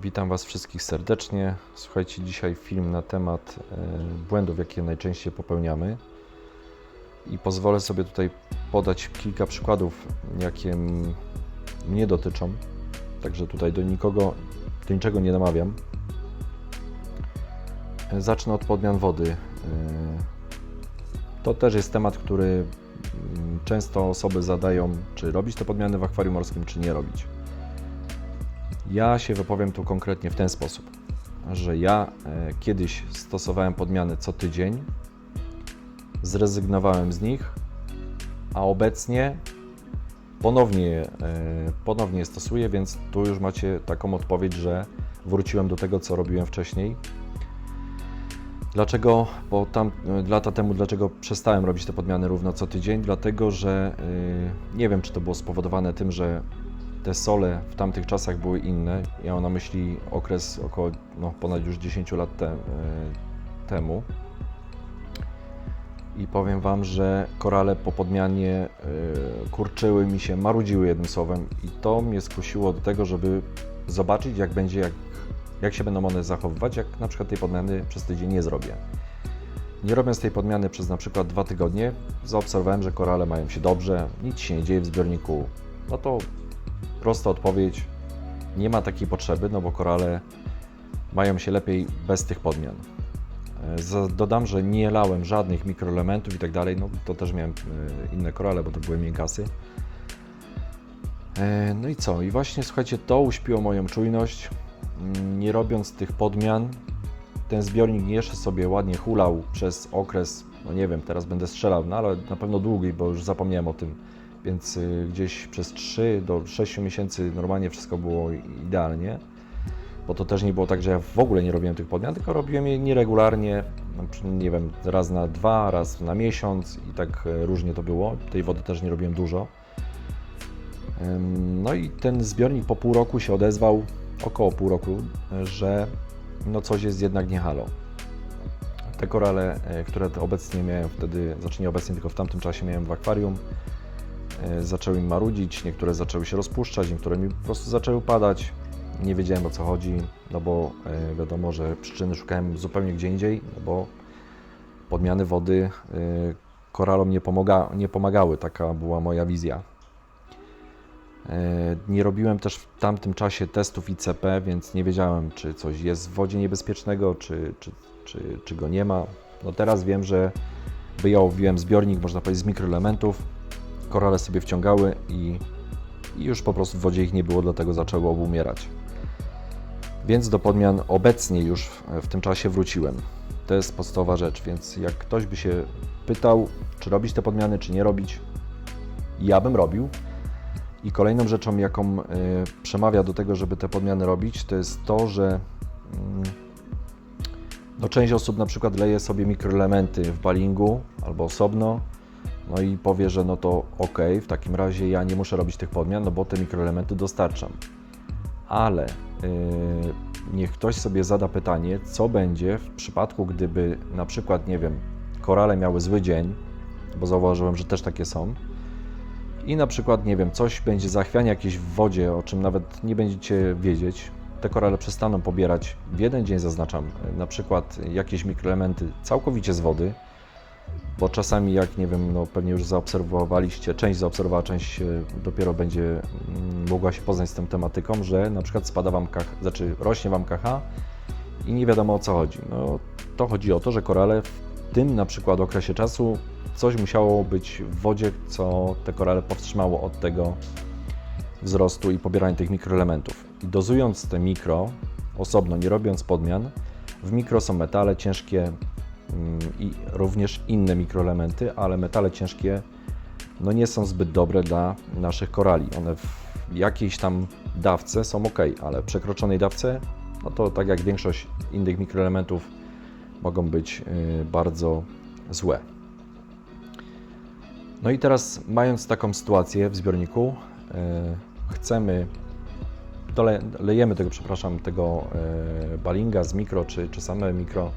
Witam Was wszystkich serdecznie. Słuchajcie, dzisiaj film na temat e, błędów, jakie najczęściej popełniamy. I pozwolę sobie tutaj podać kilka przykładów, jakie mnie dotyczą. Także tutaj do nikogo, do niczego nie namawiam. E, Zacznę od podmian wody. E, To też jest temat, który często osoby zadają, czy robić te podmiany w akwarium morskim, czy nie robić. Ja się wypowiem tu konkretnie w ten sposób, że ja e, kiedyś stosowałem podmiany co tydzień, zrezygnowałem z nich, a obecnie ponownie, e, ponownie je stosuję, więc tu już macie taką odpowiedź, że wróciłem do tego, co robiłem wcześniej. Dlaczego? Bo tam e, lata temu, dlaczego przestałem robić te podmiany równo co tydzień? Dlatego, że nie wiem, czy to było spowodowane tym, że te sole w tamtych czasach były inne. Ja mam na myśli okres około no, ponad już 10 lat te, e, temu. I powiem Wam, że korale po podmianie e, kurczyły mi się, marudziły jednym słowem i to mnie skusiło do tego, żeby zobaczyć jak będzie, jak, jak się będą one zachowywać, jak na przykład tej podmiany przez tydzień nie zrobię. Nie robiąc tej podmiany przez na przykład dwa tygodnie, zaobserwowałem, że korale mają się dobrze, nic się nie dzieje w zbiorniku. No to prosta odpowiedź. Nie ma takiej potrzeby, no bo korale mają się lepiej bez tych podmian. E, Dodam, że nie lałem żadnych mikroelementów i tak dalej. No to też miałem e, inne korale, bo to były miękasy. E, No i co? I właśnie słuchajcie, to uśpiło moją czujność. Mm, Nie robiąc tych podmian, ten zbiornik jeszcze sobie ładnie hulał przez okres, no nie wiem, teraz będę strzelał, no ale na pewno długi, bo już zapomniałem o tym więc y, gdzieś przez 3 do 6 miesięcy normalnie wszystko było idealnie. Bo to też nie było tak, że ja w ogóle nie robiłem tych podmian, tylko robiłem je nieregularnie, przykład, nie wiem, raz na dwa, raz na miesiąc i tak e, różnie to było. Tej wody też nie robiłem dużo. No i ten zbiornik po pół roku się odezwał, około pół roku, że no coś jest jednak nie halo. Te korale, e, które obecnie miałem wtedy, znaczy nie obecnie, tylko w tamtym czasie miałem w akwarium, zaczęły mi marudzić, niektóre zaczęły się rozpuszczać, niektóre mi po prostu zaczęły padać. Nie wiedziałem o co chodzi, no bo e, wiadomo, że przyczyny szukałem zupełnie gdzie indziej, no bo podmiany wody e, koralom nie, pomaga, nie pomagały, taka była moja wizja. E, Nie robiłem też w tamtym czasie testów ICP, więc nie wiedziałem, czy coś jest w wodzie niebezpiecznego, czy, czy, czy, czy go nie ma. No teraz wiem, że wyjąłem zbiornik, można powiedzieć, z mikroelementów, korale sobie wciągały i, i już po prostu w wodzie ich nie było, dlatego zaczęły obumierać. Więc do podmian obecnie już w, tym czasie wróciłem. To jest podstawowa rzecz, więc jak ktoś by się pytał, czy robić te podmiany, czy nie robić, ja bym robił. I kolejną rzeczą, jaką y, przemawia do tego, żeby te podmiany robić, to jest to, że mm, no, część osób na przykład leje sobie mikroelementy w balingu albo osobno, no i powie, że no to ok, w takim razie ja nie muszę robić tych podmian, no bo te mikroelementy dostarczam. Ale yy, niech ktoś sobie zada pytanie, co będzie w przypadku, gdyby na przykład, nie wiem, korale miały zły dzień, bo zauważyłem, że też takie są, i na przykład, nie wiem, coś będzie zachwianie jakieś w wodzie, o czym nawet nie będziecie wiedzieć, te korale przestaną pobierać w jeden dzień, zaznaczam, na przykład jakieś mikroelementy całkowicie z wody, bo czasami, jak nie wiem, no pewnie już zaobserwowaliście, część zaobserwowała, część dopiero będzie mm, mogła się poznać z tą tematyką, że na przykład spada Wam KH, znaczy rośnie Wam KH i nie wiadomo o co chodzi. No, to chodzi o to, że korale w tym na przykład okresie czasu coś musiało być w wodzie, co te korale powstrzymało od tego wzrostu i pobierania tych mikroelementów. I dozując te mikro osobno, nie robiąc podmian, w mikro są metale ciężkie i również inne mikroelementy, ale metale ciężkie no nie są zbyt dobre dla naszych korali. One w jakiejś tam dawce są ok, ale w przekroczonej dawce, no to tak jak większość innych mikroelementów, mogą być y, bardzo złe. No i teraz, mając taką sytuację w zbiorniku, y, chcemy, dole, lejemy tego, przepraszam, tego y, balinga z mikro, czy, czy same mikro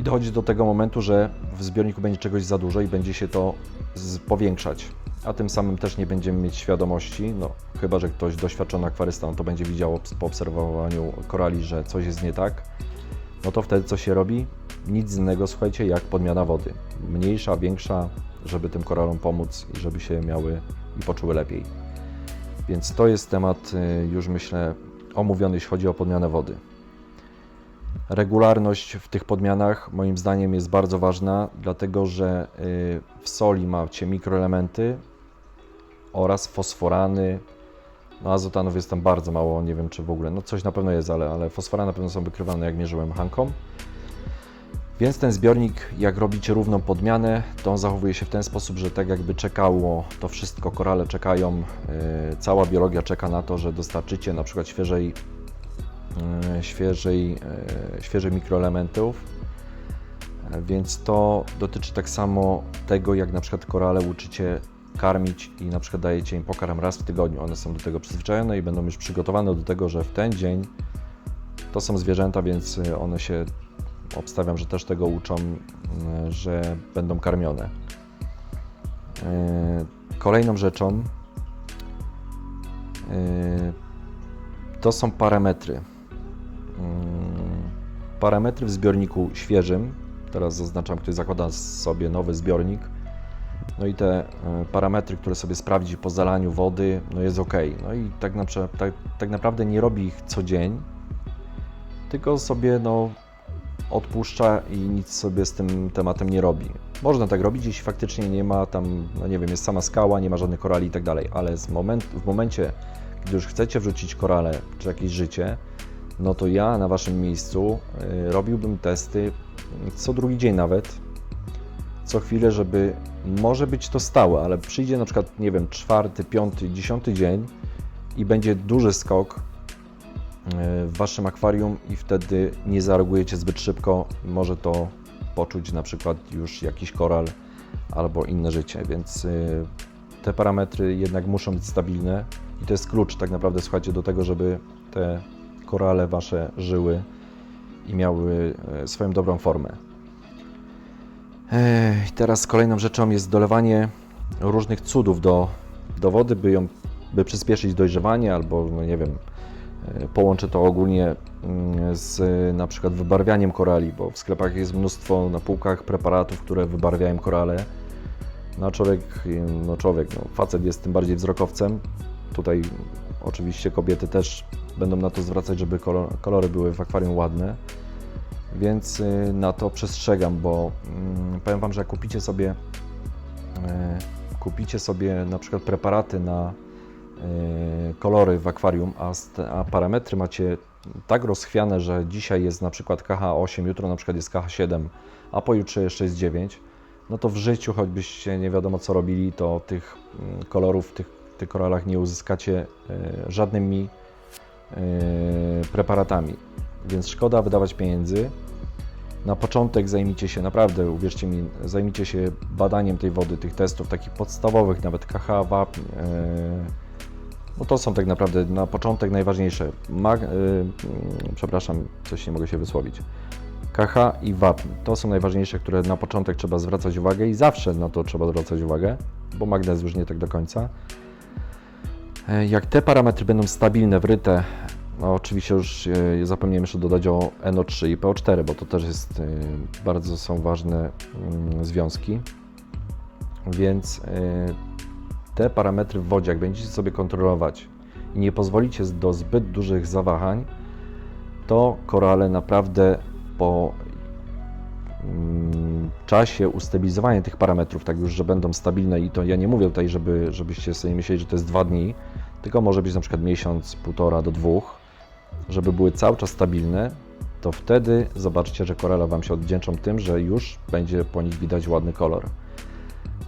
i dochodzi do tego momentu, że w zbiorniku będzie czegoś za dużo i będzie się to powiększać. a tym samym też nie będziemy mieć świadomości, no chyba, że ktoś doświadczony akwarysta, no to będzie widział po obserwowaniu korali, że coś jest nie tak, no to wtedy co się robi? Nic innego, słuchajcie, jak podmiana wody. Mniejsza, większa, żeby tym koralom pomóc i żeby się miały i poczuły lepiej. Więc to jest temat y, już myślę omówiony, jeśli chodzi o podmianę wody. Regularność w tych podmianach moim zdaniem jest bardzo ważna, dlatego że y, w soli macie mikroelementy oraz fosforany. No azotanów jest tam bardzo mało, nie wiem czy w ogóle, no coś na pewno jest, ale, ale fosforany na pewno są wykrywane jak mierzyłem hanką. Więc ten zbiornik, jak robicie równą podmianę, to on zachowuje się w ten sposób, że tak jakby czekało to wszystko, korale czekają, yy, cała biologia czeka na to, że dostarczycie na przykład świeżej, świeżej, yy, świeżych mikroelementów. Yy, Więc to dotyczy tak samo tego, jak na przykład korale uczycie karmić i na przykład dajecie im pokarm raz w tygodniu. One są do tego przyzwyczajone i będą już przygotowane do tego, że w ten dzień to są zwierzęta, więc one się obstawiam, że też tego uczą, że będą karmione. Kolejną rzeczą to są parametry. Y, Parametry w zbiorniku świeżym. Teraz zaznaczam, ktoś zakłada sobie nowy zbiornik. No i te y, parametry, które sobie sprawdzi po zalaniu wody, no jest ok. No i tak, na, tak, tak naprawdę nie robi ich co dzień, tylko sobie no, odpuszcza i nic sobie z tym tematem nie robi. Można tak robić, jeśli faktycznie nie ma tam, no nie wiem, jest sama skała, nie ma żadnych korali i tak dalej, ale moment, w momencie, gdy już chcecie wrzucić korale czy jakieś życie, no to ja na Waszym miejscu y, robiłbym testy co drugi dzień nawet, co chwilę, żeby może być to stałe, ale przyjdzie na przykład, nie wiem, czwarty, piąty, dziesiąty dzień i będzie duży skok e, w Waszym akwarium i wtedy nie zareagujecie zbyt szybko. Może to poczuć na przykład już jakiś koral albo inne życie, więc y, te parametry jednak muszą być stabilne i to jest klucz tak naprawdę, słuchajcie, do tego, żeby te korale Wasze żyły i miały e, swoją dobrą formę. Ech, teraz kolejną rzeczą jest dolewanie różnych cudów do, do wody, by ją by przyspieszyć dojrzewanie, albo no nie wiem, e, połączę to ogólnie mm, z e, na przykład wybarwianiem korali, bo w sklepach jest mnóstwo na półkach preparatów, które wybarwiają korale. No człowiek, no człowiek, no facet jest tym bardziej wzrokowcem. Tutaj oczywiście kobiety też będą na to zwracać, żeby kolor, kolory były w akwarium ładne. Więc y, na to przestrzegam, bo mm, powiem Wam, że jak kupicie sobie, e, kupicie sobie na przykład preparaty na e, kolory w akwarium, a, parametry macie tak rozchwiane, że dzisiaj jest na przykład KH8, jutro na przykład jest KH7, a pojutrze jeszcze jest 9, no to w życiu, choćbyście nie wiadomo co robili, to tych mm, kolorów tych, tych koralach nie uzyskacie e, żadnymi e, preparatami. Więc szkoda wydawać pieniędzy. Na początek zajmijcie się, naprawdę, uwierzcie mi, zajmijcie się badaniem tej wody, tych testów takich podstawowych, nawet KH, wapń. e, No to są tak naprawdę na początek najważniejsze. Mag, e, mm, przepraszam, coś nie mogę się wysłowić. KH i wapń to są najważniejsze, które na początek trzeba zwracać uwagę i zawsze na to trzeba zwracać uwagę, bo magnez już nie tak do końca. E, Jak te parametry będą stabilne, wryte, no oczywiście już e, zapomniałem jeszcze dodać o NO3 i PO4, bo to też jest, e, bardzo są ważne mm, związki. Więc te parametry w wodzie, jak będziecie sobie kontrolować i nie pozwolicie do zbyt dużych zawahań, to korale naprawdę po mm, czasie ustabilizowania tych parametrów, tak już, że będą stabilne i to ja nie mówię tutaj, żeby, żebyście sobie myśleli, że to jest dwa dni, tylko może być na przykład miesiąc, półtora do dwóch, żeby były cały czas stabilne, to wtedy zobaczycie, że korale Wam się odwdzięczą tym, że już będzie po nich widać ładny kolor.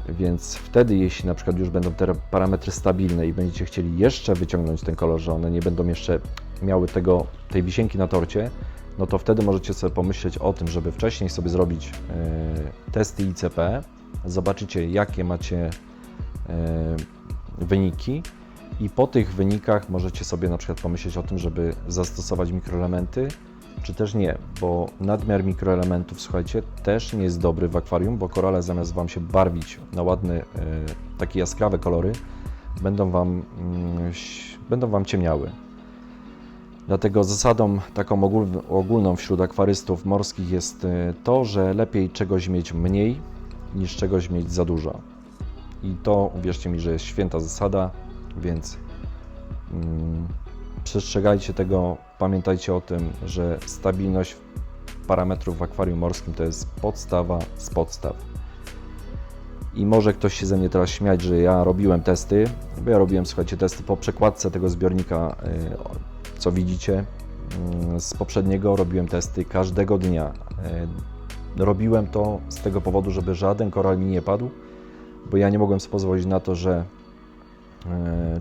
Więc wtedy, jeśli na przykład już będą te parametry stabilne i będziecie chcieli jeszcze wyciągnąć ten kolor, że one nie będą jeszcze miały tego, tej wisienki na torcie, no to wtedy możecie sobie pomyśleć o tym, żeby wcześniej sobie zrobić e, testy ICP, zobaczycie jakie macie e, wyniki i po tych wynikach możecie sobie na przykład pomyśleć o tym, żeby zastosować mikroelementy czy też nie, bo nadmiar mikroelementów, słuchajcie, też nie jest dobry w akwarium, bo korale zamiast Wam się barwić na ładne, takie jaskrawe kolory, będą Wam, mm, będą wam ciemniały. Dlatego zasadą taką ogól- ogólną wśród akwarystów morskich jest e, to, że lepiej czegoś mieć mniej niż czegoś mieć za dużo. I to uwierzcie mi, że jest święta zasada, więc mm, przestrzegajcie tego, pamiętajcie o tym, że stabilność parametrów w akwarium morskim to jest podstawa z podstaw. I może ktoś się ze mnie teraz śmiać, że ja robiłem testy, bo ja robiłem, słuchajcie, testy po przekładce tego zbiornika, y, co widzicie. mm, Z poprzedniego robiłem testy każdego dnia. Y, Robiłem to z tego powodu, żeby żaden koral mi nie padł, bo ja nie mogłem sobie pozwolić na to, że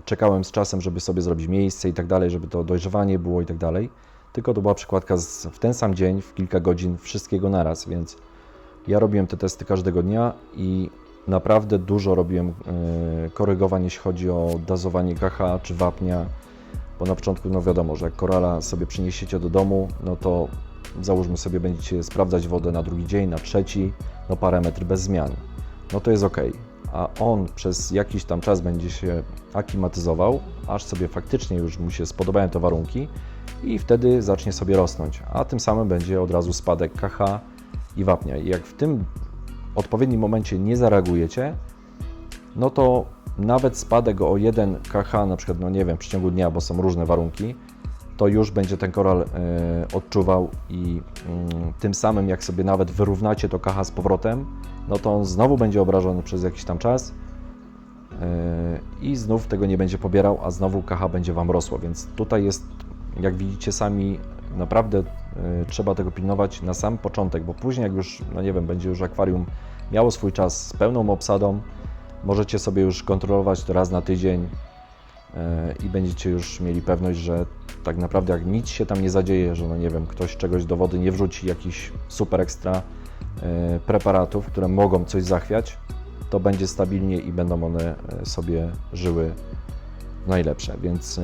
czekałem z czasem, żeby sobie zrobić miejsce i tak dalej, żeby to dojrzewanie było i tak dalej. Tylko to była przykładka z, w ten sam dzień, w kilka godzin, wszystkiego naraz, więc ja robiłem te testy każdego dnia i naprawdę dużo robiłem e, korygowań, jeśli chodzi o dozowanie KH czy wapnia, bo na początku, no wiadomo, że jak korala sobie przyniesiecie do domu, no to załóżmy sobie, będziecie sprawdzać wodę na drugi dzień, na trzeci, no parametry bez zmian. No to jest ok. A on przez jakiś tam czas będzie się aklimatyzował, aż sobie faktycznie już mu się spodobają te warunki i wtedy zacznie sobie rosnąć. A tym samym będzie od razu spadek KH i wapnia. I jak w tym odpowiednim momencie nie zareagujecie, no to nawet spadek o 1 KH, na przykład, no nie wiem, w przeciągu dnia, bo są różne warunki, to już będzie ten koral e, odczuwał i mm, tym samym jak sobie nawet wyrównacie to KH z powrotem, no to on znowu będzie obrażony przez jakiś tam czas e, i znów tego nie będzie pobierał, a znowu KH będzie Wam rosło, więc tutaj jest, jak widzicie sami, naprawdę e, trzeba tego pilnować na sam początek, bo później jak już, no nie wiem, będzie już akwarium miało swój czas z pełną obsadą, możecie sobie już kontrolować to raz na tydzień i będziecie już mieli pewność, że tak naprawdę jak nic się tam nie zadzieje, że no nie wiem, ktoś czegoś do wody nie wrzuci, jakiś super ekstra e, preparatów, które mogą coś zachwiać, to będzie stabilnie i będą one e, sobie żyły najlepsze. Więc e,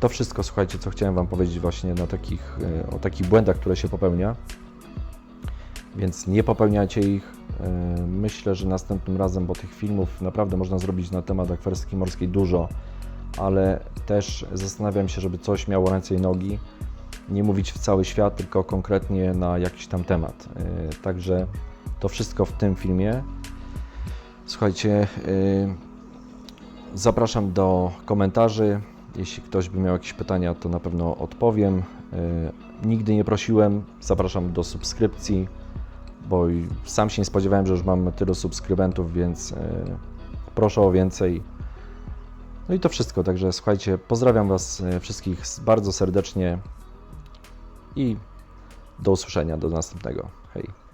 to wszystko, słuchajcie, co chciałem Wam powiedzieć właśnie na takich, e, o takich błędach, które się popełnia. Więc nie popełniajcie ich. E, Myślę, że następnym razem, bo tych filmów naprawdę można zrobić na temat akwarystyki morskiej dużo, ale też zastanawiam się, żeby coś miało ręce i nogi. Nie mówić w cały świat, tylko konkretnie na jakiś tam temat. E, Także to wszystko w tym filmie. Słuchajcie, e, zapraszam do komentarzy. Jeśli ktoś by miał jakieś pytania, to na pewno odpowiem. E, Nigdy nie prosiłem, zapraszam do subskrypcji, bo sam się nie spodziewałem, że już mam tylu subskrybentów, więc proszę o więcej. No i to wszystko, także słuchajcie, pozdrawiam Was e, wszystkich bardzo serdecznie i do usłyszenia, do następnego. Hej.